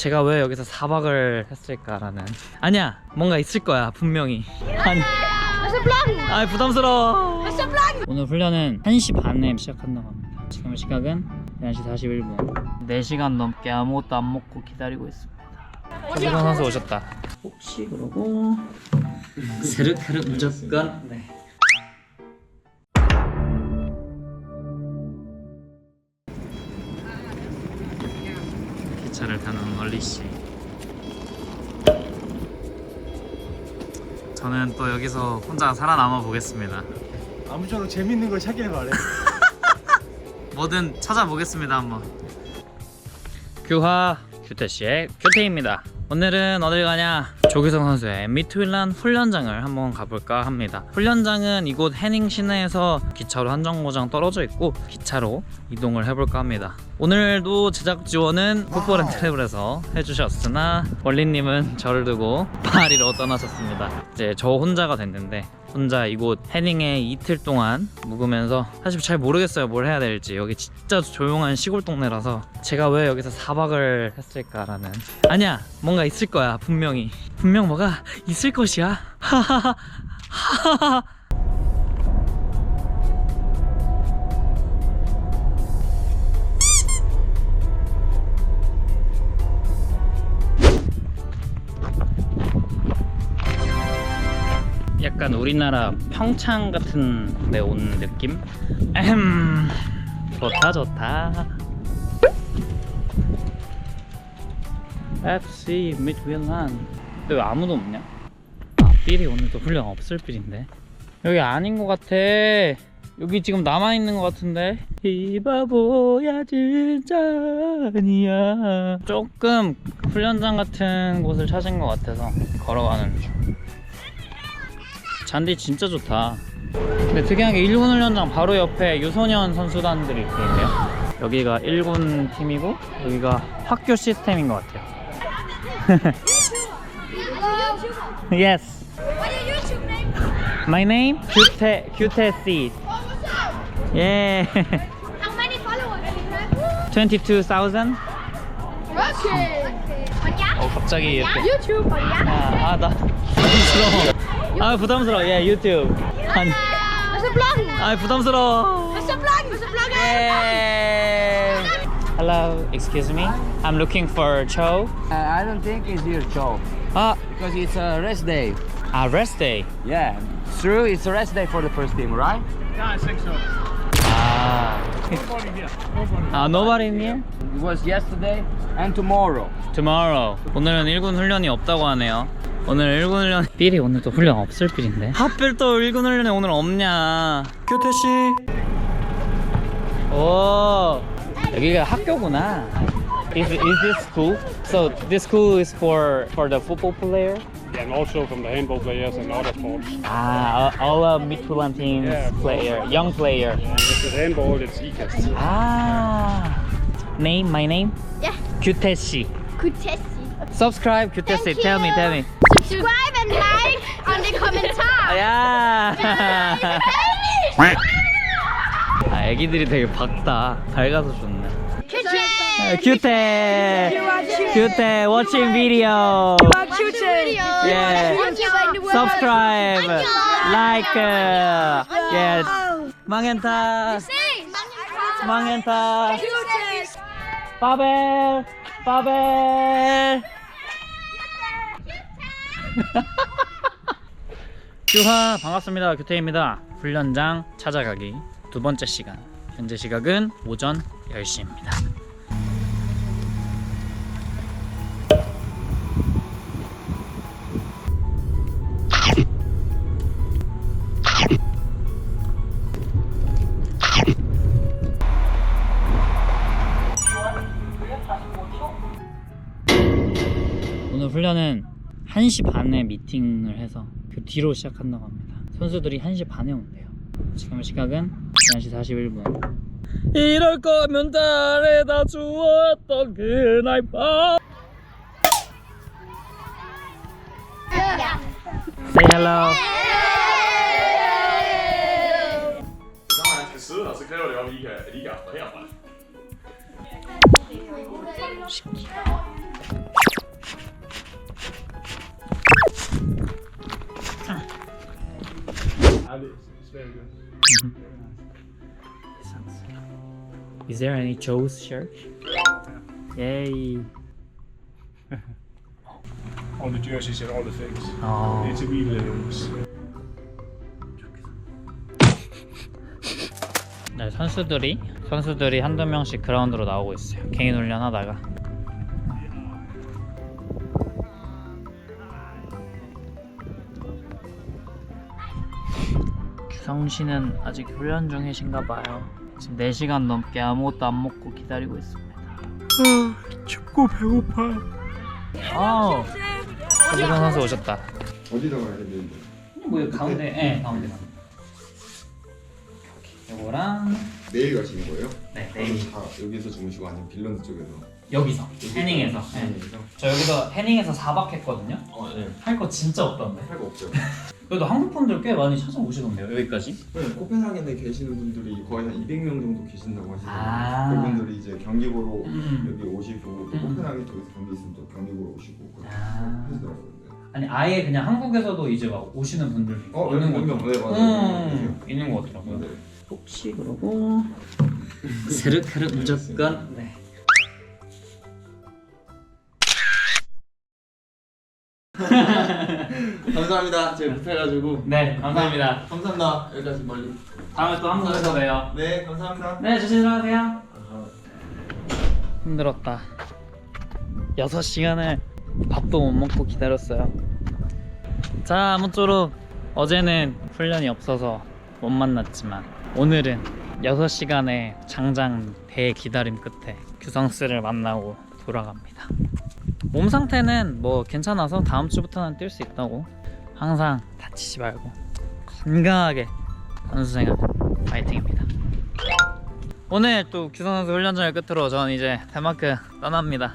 제가 왜 여기서 4박을 했을까라는. 아니야 뭔가 있을 거야 분명히. 아니. 아 부담스러워. 오늘 훈련은 1시 반에 시작한다고 합니다. 지금 시각은 11시 41분. 4시간 넘게 아무것도 안 먹고 기다리고 있습니다. 최재성 선수 오셨다. 혹시 그러고? 세르테르 무조건? 네. 씨. 저는 또 여기서 혼자 살아남아 보겠습니다. 아무쪼록 재밌는 걸 찾길 바래. 뭐든 찾아보겠습니다 한번. 규화 규태 씨의 규태입니다. 오늘은 어딜 가냐? 조기성 선수의 미트윌란 훈련장을 한번 가볼까 합니다. 훈련장은 이곳 해닝 시내에서 기차로 한 정거장 떨어져 있고 기차로 이동을 해볼까 합니다. 오늘도 제작 지원은 풋볼 앤 트래블에서 해주셨으나 원리님은 저를 두고 파리로 떠나셨습니다. 이제 저 혼자가 됐는데 혼자 이곳 해닝에 이틀 동안 묵으면서 사실 잘 모르겠어요 뭘 해야 될지. 여기 진짜 조용한 시골 동네라서 제가 왜 여기서 4박을 했을까라는. 아니야 뭔가 있을 거야 분명히. 분명 뭐가 있을 것이야. 하하하. 하하하 약간 우리나라 평창 같은 데 온 느낌? 에헴 좋다 좋다. FC 미드윌란 왜 아무도 없냐? 아 삘이 오늘도 훈련 없을 삘인데. 여기 아닌 것 같아. 여기 지금 남아 있는 것 같은데. 이 바보야 진짜 아니야. 조금 훈련장 같은 곳을 찾은 것 같아서 걸어가는 중 잔디 진짜 좋다. 근데 특이한 게 1군 훈련장 바로 옆에 유소년 선수단들이 이렇게 있네요. 여기가 1군 팀이고 여기가 학교 시스템인 것 같아요. yes. What is your YouTube name? My name 규태 규태 C. Yeah. How many followers do you have? 22,000. Okay. 어 갑자기 이렇게. YouTube 어디야? 아, 아, 나 부담스러워. 아 부담스러워. 예 유튜브. 아니, 무슨 블로그? 아 부담스러워. 무슨 블로그? 무슨 블로그? Yay! Hello, excuse me. I'm looking for Cho. Uh, I don't think it's your job Ah, because it's a rest day. uh, rest day. Yeah, it's true. It's a rest day for the first team, right? Yeah, I think so. Ah, Nobody here. Nobody. uh, nobody in here? It was yesterday and tomorrow. Tomorrow. 오늘은 1군 훈련이 없다고 하네요. 오늘 1군 훈련. 삘이 오늘 또 훈련 없을 삘인데. 하필 또 1군 훈련이 오늘 없냐. 교태 씨. 오, 여기가 학교구나. Is, is this school? So this school is for for the football player? and also from the handball players and other sports. Ah, all of Midtjylland teams Yeah. player, young player. If it's handball, it's ECAS. Ah, name, my name? Yeah. 규태씨. 구테시. Subscribe, 규태 씨. Thank Tell me, you. tell me. Subscribe and like on the kommentar. 야. 아, 애기들이 되게 밝다. 밝아서 좋네. 아, 규태. 규태 watching video. Yeah. Subscribe, like, uh, yeah. 망했다. 망했다. 바벨, 바벨. 규하 반갑습니다. 규태입니다. 훈련장 찾아가기 두 번째 시간. 현재 시각은 오전 10시입니다. 오늘 훈련은 1시 반에 미팅을 해서 그 뒤로 시작한다고 합니다. 선수들이 1시 반에 온대요. 지금 시각은 11시 41분. 이럴 거면 달에다 주었던 그날 밤. Say hello. Her, så I kan, at It's very good. Is there any Joe's shirt? Yay. All the jerseys and all the things. 어. It's a real Lewis. 네, 선수들이 선수들이 한두 명씩 그라운드로 나오고 있어요. 개인 훈련 하다가. 성 씨는 아직 훈련 중이신가 봐요. 지금 4시간 넘게 아무것도 안 먹고 기다리고 있습니다. 춥고 배고파. 아, 조규성 선수 오셨다. 어디다 가야 되는데? 뭐 가운데, 예, 가운데. 요거랑 내일 가시는 거예요? 네, 내일 다 여기서 주무시고 아니면 빌런드 쪽에서? 여기서 해닝에서. 예. 해닝에서? 저 여기서 해닝에서 4박 했거든요. 어, 네. 할 거 진짜 없던데. 할거 없죠. 그래도 한국 분들 꽤 많이 찾아오시던데요. 여기까지? 네, 코펜하겐에 계시는 분들이 거의 한 200명 정도 계신다고 하시더라고요. 아. 그분들이 이제 경기 보러 음. 여기 오시고 또 음. 코펜하겐 쪽에서 경기 있으면 또 경기 보러 오시고 그렇게 아. 하시더라고요. 네. 아니 아예 그냥 한국에서도 이제 막 오시는 있고 어, 있는 몇 명, 것 네, 맞아요. 음, 있는 것 같더라고요. 네. 혹시 그러고 스르크르 무조건 네. 감사합니다. 제가 급해가지고. 네 감사합니다. 감사합니다. 여기까지 멀리. 다음에 또 항상 서 봬요. 네, 감사합니다. 네 조심히 들어가세요. 힘들었다. 6시간을 밥도 못 먹고 기다렸어요. 자, 아무쪼록 어제는 훈련이 없어서 못 만났지만 오늘은 6시간의 장장 대기다림 끝에 규성스를 만나고 돌아갑니다. 몸 상태는 뭐 괜찮아서 다음 주부터는 뛸 수 있다고 항상 다치지 말고 건강하게 선수 생활 파이팅입니다. 오늘 또 규성 선수 훈련장을 끝으로 저는 이제 덴마크 떠납니다.